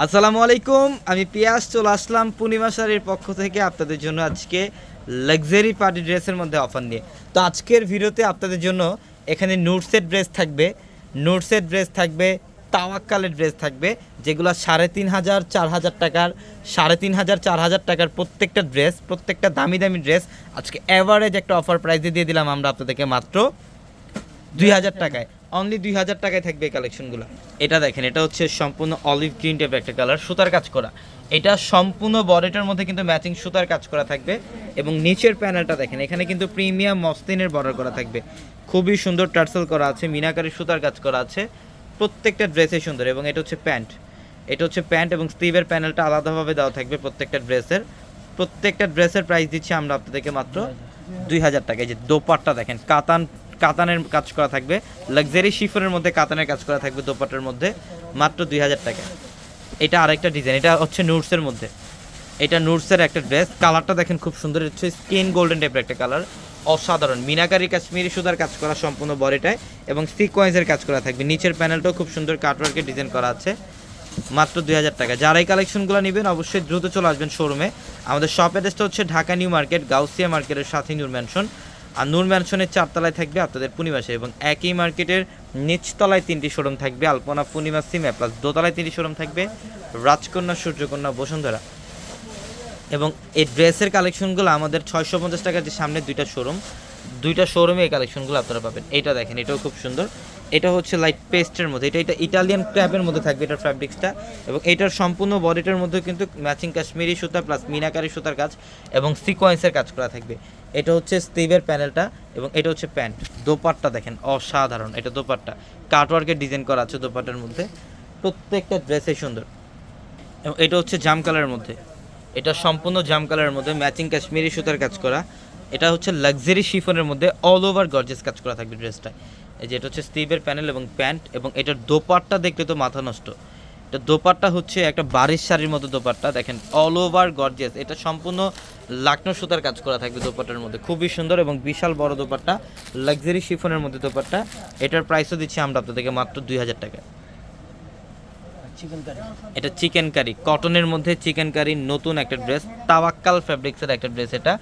আসসালামু আলাইকুম, আমি পিয়াস, চলে আসলাম পূর্ণিমা শাড়ির পক্ষ থেকে আপনাদের জন্য আজকে লাক্সারি পার্টি ড্রেসের মধ্যে অফার নিয়ে। তো আজকের ভিডিওতে আপনাদের জন্য এখানে নুটসের ড্রেস থাকবে। নুটসের ড্রেস থাকবে, তাওয়াক্কালের ড্রেস থাকবে, যেগুলো সাড়ে তিন হাজার, চার হাজার টাকার, সাড়ে তিন হাজার, চার হাজার টাকার প্রত্যেকটা ড্রেস প্রত্যেকটা দামি দামি ড্রেস আজকে অ্যাভারেজ একটা অফার প্রাইসে দিয়ে দিলাম আমরা আপনাদেরকে মাত্র দুই হাজার টাকায়। অনলি দুই হাজার টাকায় থাকবে এই কালেকশনগুলো এটা দেখেন এটা হচ্ছে সম্পূর্ণ অলিভ গ্রিন টাইপের একটা কালার সুতার কাজ করা। এটা সম্পূর্ণ বডিটার মধ্যে কিন্তু ম্যাচিং সুতার কাজ করা থাকবে এবং নিচের প্যানেলটা দেখেন এখানে কিন্তু প্রিমিয়াম মসলিনের বর্ডার করা থাকবে। খুবই সুন্দর টার্সেল করা আছে মিনাকারি সুতার কাজ করা আছে প্রত্যেকটা ড্রেসে সুন্দর এবং এটা হচ্ছে প্যান্ট এটা হচ্ছে প্যান্ট এবং স্লিভের প্যানেলটা আলাদাভাবে দেওয়া থাকবে প্রত্যেকটা ড্রেসের প্রত্যেকটা ড্রেসের প্রাইস দিচ্ছি আমরা আপনাদেরকে মাত্র দুই হাজার। টাকা। যে দোপাট্টা দেখেন কাতান কাতানের কাজ করা থাকবে। লাক্সারি শিফনের মধ্যে কাতানের কাজ করা থাকবে দোপাট্টার মধ্যে, মাত্র দুই হাজার টাকা। এটা আরেকটা ডিজাইন এটা হচ্ছে নুটসের মধ্যে। এটা নুটসের একটা ড্রেস কালারটা দেখেন খুব সুন্দর হচ্ছে স্কিন গোল্ডেন টাইপের একটা কালার অসাধারণ, মিনাকারি কাশ্মীরি সুতার কাজ করা সম্পূর্ণ বডিটায় এবং সিকোয়েন্সের কাজ করা থাকবে। নিচের প্যানেলটাও খুব সুন্দর কাটওয়ার্কের ডিজাইন করা আছে, মাত্র দুই হাজার টাকা। যারা এই কালেকশনগুলো নেবেন, অবশ্যই দ্রুত চলে আসবেন শোরুমে আমাদের শপ অ্যাড্রেসটা হচ্ছে ঢাকা নিউ মার্কেট, গাউসিয়া মার্কেটের সাথে নূর ম্যানশন আর নূর ম্যানশনের চারতলায় থাকবে আপনাদের পূর্ণিমাসে এবং একই মার্কেটের নিচতলায় তিনটি শোরুম থাকবে। আলপনা পূর্ণিমা সিমে প্লাস দোতলায় তিনটি শোরুম থাকবে। রাজকন্যা, সূর্যকন্যা, বসুন্ধরা। এবং এই ড্রেসের কালেকশনগুলো আমাদের ছয়শো পঞ্চাশ টাকার যে সামনে দুইটা শোরুম দুইটা শোরুমে এই কালেকশনগুলো আপনারা পাবেন। এটা দেখেন, এটাও খুব সুন্দর। এটা হচ্ছে লাইট পেস্টের মধ্যে। এটা এটা ইটালিয়ান ক্র্যাবের মধ্যে থাকবে এটার ফ্যাব্রিক্সটা এবং এটার সম্পূর্ণ বডিটার মধ্যে কিন্তু ম্যাচিং কাশ্মীরি সুতা প্লাস মিনাকারি সুতার কাজ এবং সিকোয়েন্সের কাজ করা থাকবে। এটা হচ্ছে স্টিভের প্যানেলটা এবং এটা হচ্ছে প্যান্ট দোপাট্টা দেখেন, অসাধারণ। এটা দোপাট্টা। কাটওয়ার্কের ডিজাইন করা আছে দোপাট্টার মধ্যে। প্রত্যেকটা ড্রেসে সুন্দর। এবং এটা হচ্ছে জাম কালারের মধ্যে। এটা সম্পূর্ণ জাম কালারের মধ্যে ম্যাচিং কাশ্মীরি সুতার কাজ করা। এটা হচ্ছে লাক্সারি শিফনের মধ্যে অল ওভার গর্জেস কাজ করা থাকবে ড্রেসটা এই যে এটা হচ্ছে স্টিভের প্যানেল এবং প্যান্ট এবং এটার দোপাট্টা দেখলে তো মাথা নষ্ট। এটা দোপাট্টা হচ্ছে একটা বাড়ির শাড়ির মতো দোপাট্টা, দেখেন অল ওভার গর্জেস এটা সম্পূর্ণ লাকনো সুতার কাজ করা থাকবে দোপাট্টার মধ্যে। খুবই সুন্দর এবং বিশাল বড় দোপাট্টা লাক্সারি শিফনের মধ্যে দোপাট্টা। এটার প্রাইসও দিচ্ছি আমরা আপনাদেরকে মাত্র দুই হাজার টাকা। এটা চিকেন কারি কটনের মধ্যে চিকেন কারি নতুন একটা ড্রেস তাওয়াক্কাল ফ্যাব্রিক্সের একটা ড্রেস এটা।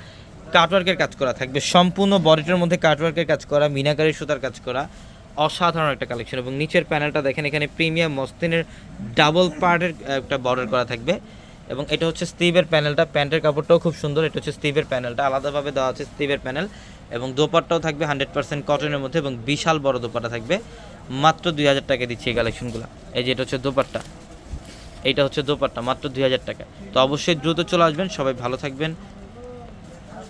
কাটওয়ার্কের কাজ করা থাকবে। সম্পূর্ণ বডিটার মধ্যে কাটওয়ার্কের কাজ করা, মিনাকারি সুতার কাজ করা, অসাধারণ একটা কালেকশন এবং নিচের প্যানেলটা দেখেন, এখানে প্রিমিয়াম মস্তিনের ডাবল পার্টের একটা বর্ডার করা থাকবে এবং এটা হচ্ছে স্টিভের প্যানেলটা প্যান্টের কাপড়টাও খুব সুন্দর, এটা হচ্ছে স্টিভের প্যানেলটা আলাদাভাবে দেওয়া আছে স্টিভের প্যানেল এবং দোপাট্টাও থাকবে হান্ড্রেড পার্সেন্ট কটনের মধ্যে এবং বিশাল বড় দোপাট্টা থাকবে। মাত্র দুই হাজার টাকা দিচ্ছি এই কালেকশনগুলো এই যে এটা হচ্ছে দোপাট্টা। এইটা হচ্ছে দোপাট্টা, মাত্র দুই হাজার টাকা তো অবশ্যই দ্রুত চলে আসবেন, সবাই ভালো থাকবেন।